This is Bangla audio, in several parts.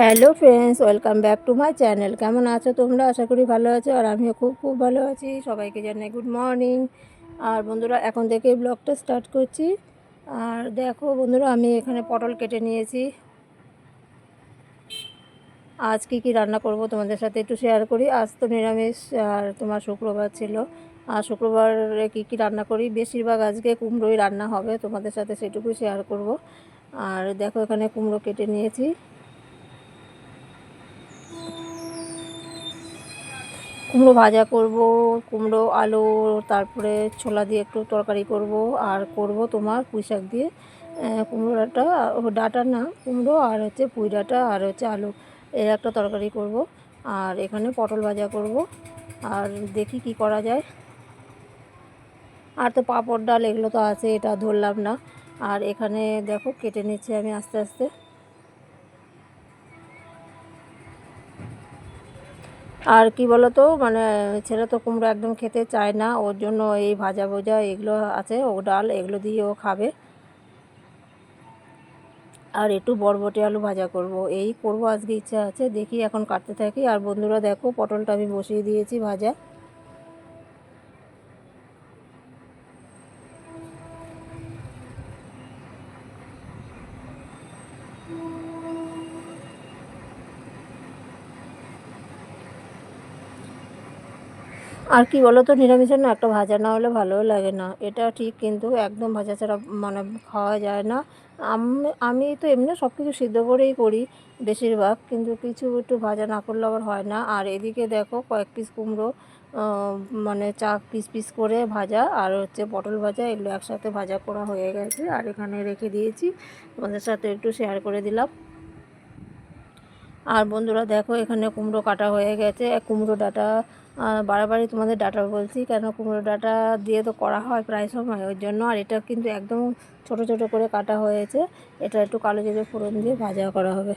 Hello friends, welcome back to my channel. কেমন আছো তোমরা? আশা করি ভালো আছো আর আমিও খুব খুব ভালো আছি। সবাইকে জানাই গুড মর্নিং। আর বন্ধুরা, এখন থেকে ব্লগটা স্টার্ট করছি। আর দেখো বন্ধুরা, আমি এখানে পটল কেটে নিয়েছি। আজ কী কী রান্না করব তোমাদের সাথে একটু শেয়ার করি। আজ তো নিরামিষ, আর তোমার শুক্রবার ছিল। আর শুক্রবারে কী কী রান্না করি? বেশিরভাগ আজকে কুমড়োই রান্না হবে। তোমাদের সাথে সেটুকু শেয়ার করব। আর দেখো এখানে কুমড়ো কেটে নিয়েছি। কুমড়ো ভাজা করব, কুমড়ো, আলু, তারপরে ছোলা দিয়ে একটু তরকারি করব, আর করব তোমার পুঁই শাক দিয়ে কুমড়ো ডাঁটা ডাঁটা না, কুমড়ো আর হচ্ছে পুঁই ডাঁটা আর হচ্ছে আলু, এর একটা তরকারি করব। আর এখানে পটল ভাজা করব। আর দেখি কি করা যায়। আর তো পাঁপড় ডাল এগুলো তো আছে, এটা ধরলাম না। আর এখানে দেখো কেটে নিচ্ছি আমি আস্তে আস্তে। আর কি বলতো মানে ছেলে তো কুমড়ো একদম খেতে চায় না, ওর জন্য এই ভাজা ভোজা এগুলো আছে, ও ডাল এগুলো দিয়ে ও খাবে। আর একটু বরবটি আলু ভাজা করব, এই করব আজকে, ইচ্ছা আছে, দেখি এখন কাটতে থাকি। আর বন্ধুরা দেখো, পটলটা আমি বসিয়ে দিয়েছি ভাজা। আর কি বলো তো নিরামিষের না একটা ভাজা না হলে ভালোও লাগে না। এটা ঠিক কিন্তু একদম ভাজা ছাড়া মানে খাওয়া যায় না। আমি আমি তো এমনি সব কিছু সিদ্ধ করেই করি বেশিরভাগ, কিন্তু কিছু একটু ভাজা না করলে আবার হয় না। আর এদিকে দেখো কয়েক পিস কুমড়ো মানে চা পিস পিস করে ভাজা, আর হচ্ছে পটল ভাজা, এগুলো একসাথে ভাজা করা হয়ে গেছে। আর এখানে রেখে দিয়েছি, তোমাদের সাথে একটু শেয়ার করে দিলাম। আর বন্ধুরা দেখো এখানে কুমড়ো কাটা হয়ে গেছে। কুমড়ো ডাঁটা বারবারই তোমাদের ডাটা বলছি, কেন কুমড়ো ডাটা দিয়ে তো করা হয় প্রায় সময়, ওই জন্য আর এটা কিন্তু একদম ছোট ছোট করে কাটা হয়েছে। এটা একটু কালো জিরে ফোড়ন দিয়ে ভাজা করা হবে।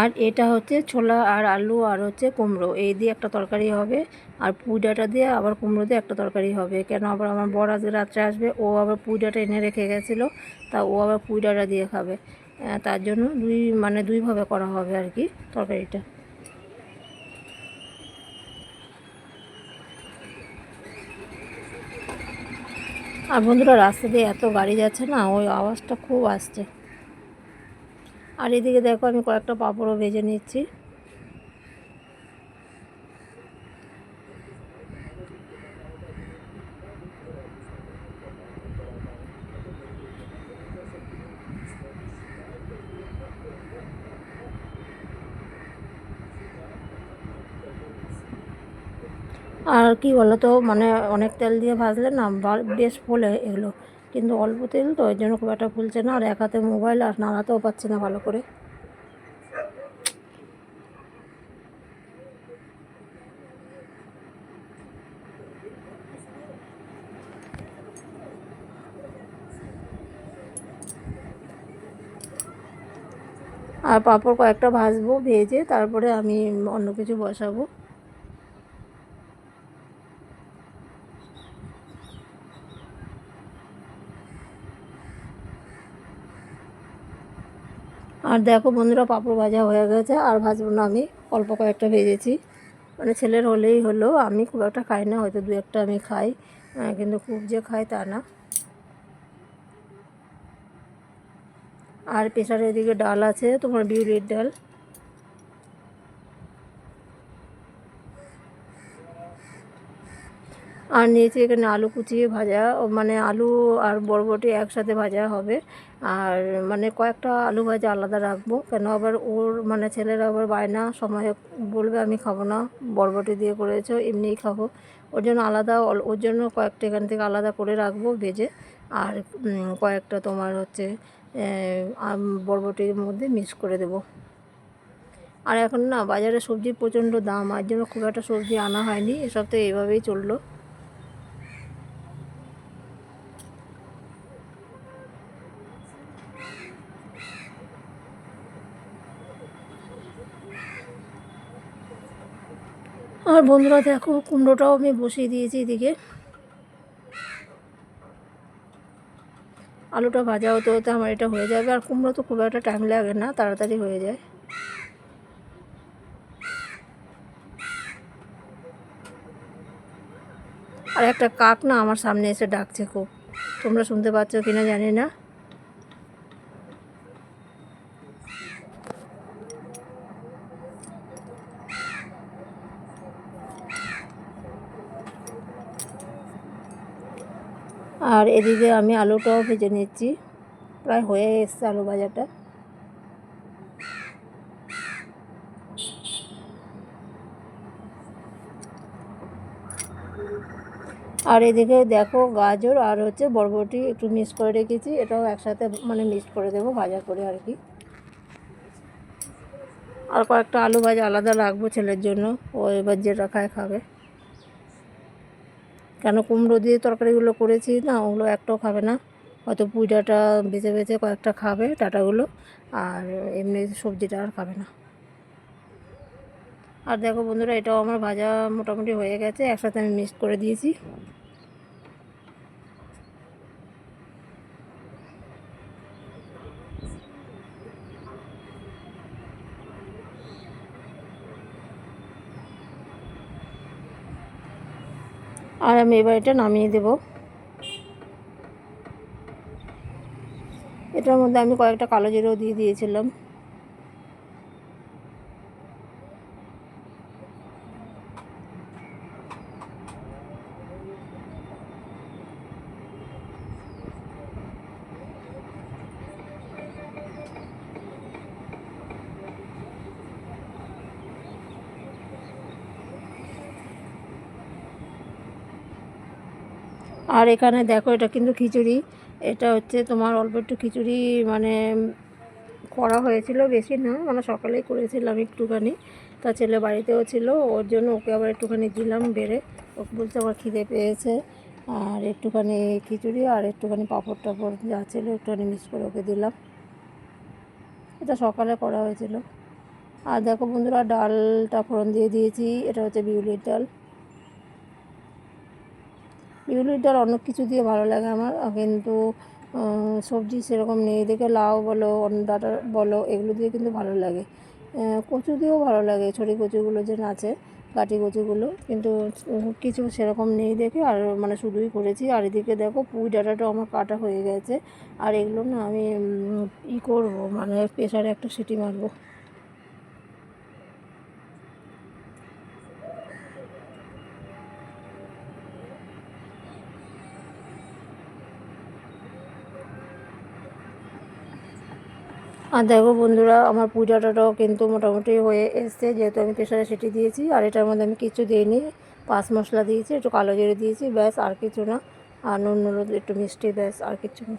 আর এটা হচ্ছে ছোলা আর আলু আর হচ্ছে কুমড়ো, এই দিয়ে একটা তরকারি হবে। আর পুঁই ডাঁটা দিয়ে আবার কুমড়ো দিয়ে একটা তরকারি হবে। কেন আবার আমার বর আজকে রাত্রে আসবে, ও আবার পুঁই ডাঁটা এনে রেখে গেছিল, তা ও আবার পুঁই ডাঁটা দিয়ে খাবে। তার জন্য দুই মানে দুইভাবে করা হবে আর কি তরকারিটা। আর বন্ধুরা, রাস্তা দিয়ে এত গাড়ি যাচ্ছে না, ওই আওয়াজটা খুব আসছে। আর এদিকে দেখো, আমি কয়েকটা পাঁপড়ও ভেজে নিচ্ছি। আর কি বলো তো মানে অনেক তেল দিয়ে ভাজলে না বেশ ফোলে এগুলো। কিন্তু অল্প তেল তো, ওই জন্য খুব একটা ফুলছে না। আর এক হাতে মোবাইল আর নাড়াতেও পাচ্ছি না ভালো করে। আর পাঁপড় কয়েকটা ভাজবো, ভেজে তারপরে আমি অন্য কিছু বসাবো। আর দেখো বন্ধুরা পাঁপড় ভাজা হয়ে গেছে আর ভাজবো না আমি, অল্প কয়েকটা ভেজেছি। মানে ছেলের হলেই হলো, আমি খুব একটা খাই না, হয়তো দু একটা আমি খাই কিন্তু খুব যে খাই তা না। আর পেশার এদিকে ডাল আছে, তোমার বিউলির ডাল। আর নিয়েছি এখানে আলু কুচিয়ে ভাজা মানে আলু আর বরবটি একসাথে ভাজা হবে। আর মানে কয়েকটা আলু ভাজা আলাদা রাখব, কেন আবার ওর মানে ছেলেরা আবার বায়না সময় বলবে আমি খাব না, বরবটি দিয়ে করেছ, এমনিই খাব। ওর জন্য আলাদা, ওর জন্য কয়েকটা এখান থেকে আলাদা করে রাখব ভেজে। আর কয়েকটা তোমার হচ্ছে বরবটির মধ্যে মিক্স করে দেবো। আর এখন না বাজারে সবজির প্রচণ্ড দাম, আর জন্য খুব একটা সবজি আনা হয়নি, এসব তো এইভাবেই চলল। আর বন্ধুরা দেখো, কুমড়োটাও আমি বসিয়ে দিয়েছি এদিকে। আলুটা ভাজা হতে হতে আমার এটা হয়ে যাবে। আর কুমড়ো তো খুব একটা টাইম লাগে না, তাড়াতাড়ি হয়ে যায়। আর একটা কাক না আমার সামনে এসে ডাকছে খুব। তোমরা শুনতে পাচ্ছ কিনা জানি না। আর এদিকে আমি আলুটাও ভেজে নিচ্ছি। প্রায় হয়ে এসছে আলু ভাজাটা। আর এদিকে দেখো গাজর আর হচ্ছে বরবটি একটু মিক্স করে রেখেছি। এটাও একসাথে মানে মিক্স করে দেবো ভাজা করে আর কি। আর কয়েকটা আলু ভাজা আলাদা রাখব ছেলের জন্য। ও এবার যেটা খায় খাবে। কেন কুমড়ো দিয়ে তরকারিগুলো করেছি না, ওগুলো একটাও খাবে না। হয়তো পুইডাটা ডাঁটা বেছে বেছে কয়েকটা খাবে ডাটাগুলো, আর এমনি সবজিটা আর খাবে না। আর দেখো বন্ধুরা, এটাও আমার ভাজা মোটামুটি হয়ে গেছে, একসাথে আমি মিক্স করে দিয়েছি। আর আমি এবার এটা নামিয়ে দেব। এটার মধ্যে আমি কয়েকটা কালো জিরেও দিয়ে দিয়েছিলাম। আর এখানে দেখো এটা কিন্তু খিচুড়ি। এটা হচ্ছে তোমার অল্প একটু খিচুড়ি মানে করা হয়েছিল বেশি না মানে সকালেই করেছিলাম একটুখানি। তা ছেলে বাড়িতেও ছিল, ওর জন্য ওকে আবার একটুখানি দিলাম বেড়ে। ওকে বলছে আমার খিদে পেয়েছে, আর একটুখানি খিচুড়ি আর একটুখানি পাঁপড় টাপড় যা ছিল একটুখানি মিক্স করে ওকে দিলাম। এটা সকালে করা হয়েছিল। আর দেখো বন্ধুরা, ডালটা ফোড়ন দিয়ে দিয়েছি, এটা হচ্ছে বিউলির ডাল। বিউলির ডাল অনেক কিছু দিয়ে ভালো লাগে আমার। কিন্তু সবজি সেরকম নেই। দেখে লাউ বলো অন্য ডাটা বলো, এগুলো দিয়ে কিন্তু ভালো লাগে। কচু দিয়েও ভালো লাগে। ছড়ি কচুগুলো যে আছে কাটি কচুগুলো। কিন্তু কিছু সেরকম নেই দেখে। আর মানে শুধুই করেছি। আর এদিকে দেখো, পুঁই ডাটাটাও আমার কাটা হয়ে গেছে। আর এগুলো না আমি ই করব মানে প্রেশারে একটা সিটি মারবো। আর দেখো বন্ধুরা, আমার পূজাটাটাও কিন্তু মোটামুটি হয়ে এসছে, যেহেতু আমি প্রেশারে সেটি দিয়েছি, আর এটার মধ্যে আমি কিছু দিইনি। পাঁচ মশলা দিয়েছি, একটু কালো জিরে দিয়েছি, ব্যাস, আর কিছু না। আর নুন নুন একটু মিষ্টি, ব্যাস, আর কিছু না।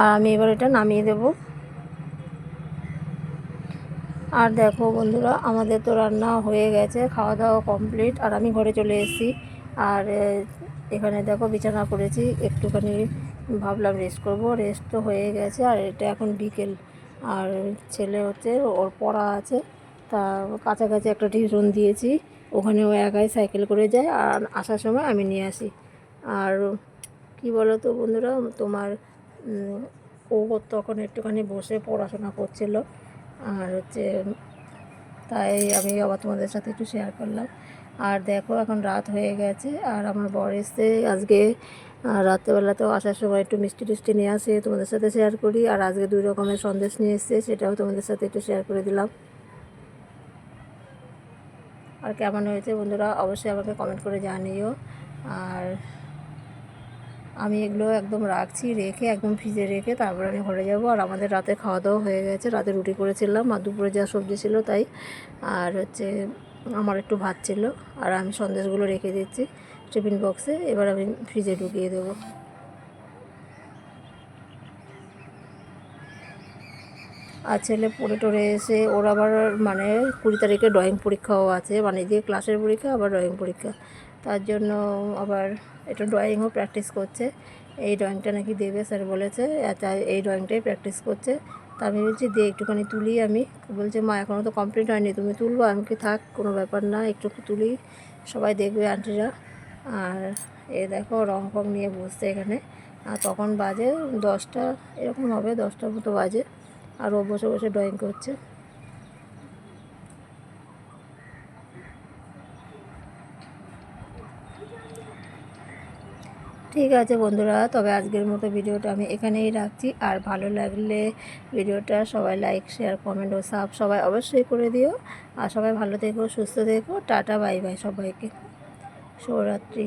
আর আমি এবার এটা নামিয়ে দেবো। আর দেখো বন্ধুরা, আমাদের তো রান্না হয়ে গেছে খাওয়া দাওয়া কমপ্লিট আর আমি ঘরে চলে এসেছি। আর এখানে দেখো বিছানা করেছি, একটুখানি ভাবলাম রেস্ট করব। রেস্ট তো হয়ে গেছে, আর এটা এখন বিকেল। আর ছেলে হচ্ছে, ওর পড়া আছে, তা কাছাকাছি একটা টিউশন দিয়েছি ওখানে ও একাই সাইকেল করে যায়, আর আসার সময় আমি নিয়ে আসি। আর কি বলো তো বন্ধুরা, তোমার ও তখন একটুখানি বসে পড়াশোনা করছিল আর হচ্ছে, তাই আমি আবার তোমাদের সাথে একটু শেয়ার করলাম। আর দেখো, এখন রাত হয়ে গেছে, আর আমার বর এসছে আজকে। রাত্রেবেলাতেও আসার সময় একটু মিষ্টি টিষ্টি নিয়ে আসে, তোমাদের সাথে শেয়ার করি। আর আজকে দুই রকমের সন্দেশ নিয়ে এসছে, সেটাও তোমাদের সাথে একটু শেয়ার করে দিলাম। আর কেমন হয়েছে বন্ধুরা, অবশ্যই আমাকে কমেন্ট করে জানিও। আর আমি এগুলো একদম রাখছি, রেখে একদম ফ্রিজে রেখে তারপরে আমি ঘরে যাব। আর আমাদের রাতে খাওয়া দাওয়া হয়ে গেছে, রাতে রুটি করেছিলাম, আর দুপুরে যা সবজি ছিল তাই। আর হচ্ছে আমার একটু ভাত ছিল, আর আমি সন্দেশগুলো রেখে দিচ্ছি টিফিন বক্সে, এবার আমি ফ্রিজে ঢুকিয়ে দেবো। আর ছেলে পড়ে টরে এসে, ওর আবার মানে কুড়ি তারিখে ড্রয়িং পরীক্ষাও আছে মানে দিয়ে ক্লাসের পরীক্ষা, আবার ড্রয়িং পরীক্ষা। তার জন্য আবার একটু ড্রয়িংও প্র্যাকটিস করছে। এই ড্রয়িংটা নাকি দেবে স্যার বলেছে এই ড্রয়িংটাই প্র্যাকটিস করছে। তা আমি বলছি, দে, একটুখানি তুলি আমি। বলছে, মা এখনও তো কমপ্লিট হয়নি, তুমি তুলবো, আমি কি থাক, কোনো ব্যাপার না একটু তুলি, সবাই দেখবে আন্টিরা আর এ দেখো রং ফং নিয়ে বসছে এখানে। আর তখন বাজে দশটা, এরকম হবে, দশটার মতো বাজে। আর ও বসে বসে ড্রয়িং করছে। ঠিক আছে বন্ধুরা, তবে আজকের মতো ভিডিওটা আমি এখানেই রাখছি। আর ভালো লাগলে ভিডিওটা সবাই লাইক শেয়ার কমেন্ট ও সাব সবাই অবশ্যই করে দিও। আর সবাই ভালো থেকো, সুস্থ থেকো, টাটা বাই বাই সবাইকে। শুভরাত্রি।